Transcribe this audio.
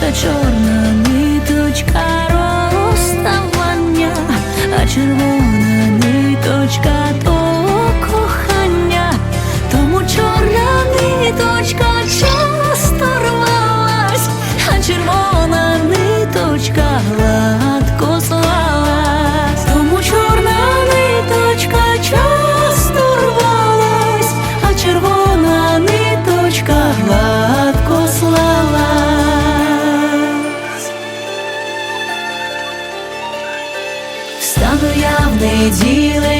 та чорна ниточка розставання, а червона ниточка то кохання, тому чорна ниточка часто рвалась, а червона ниточка гладко слалась, тому чорна ниточка часто рвалась, а червона ниточка гладко Стану я в неділе.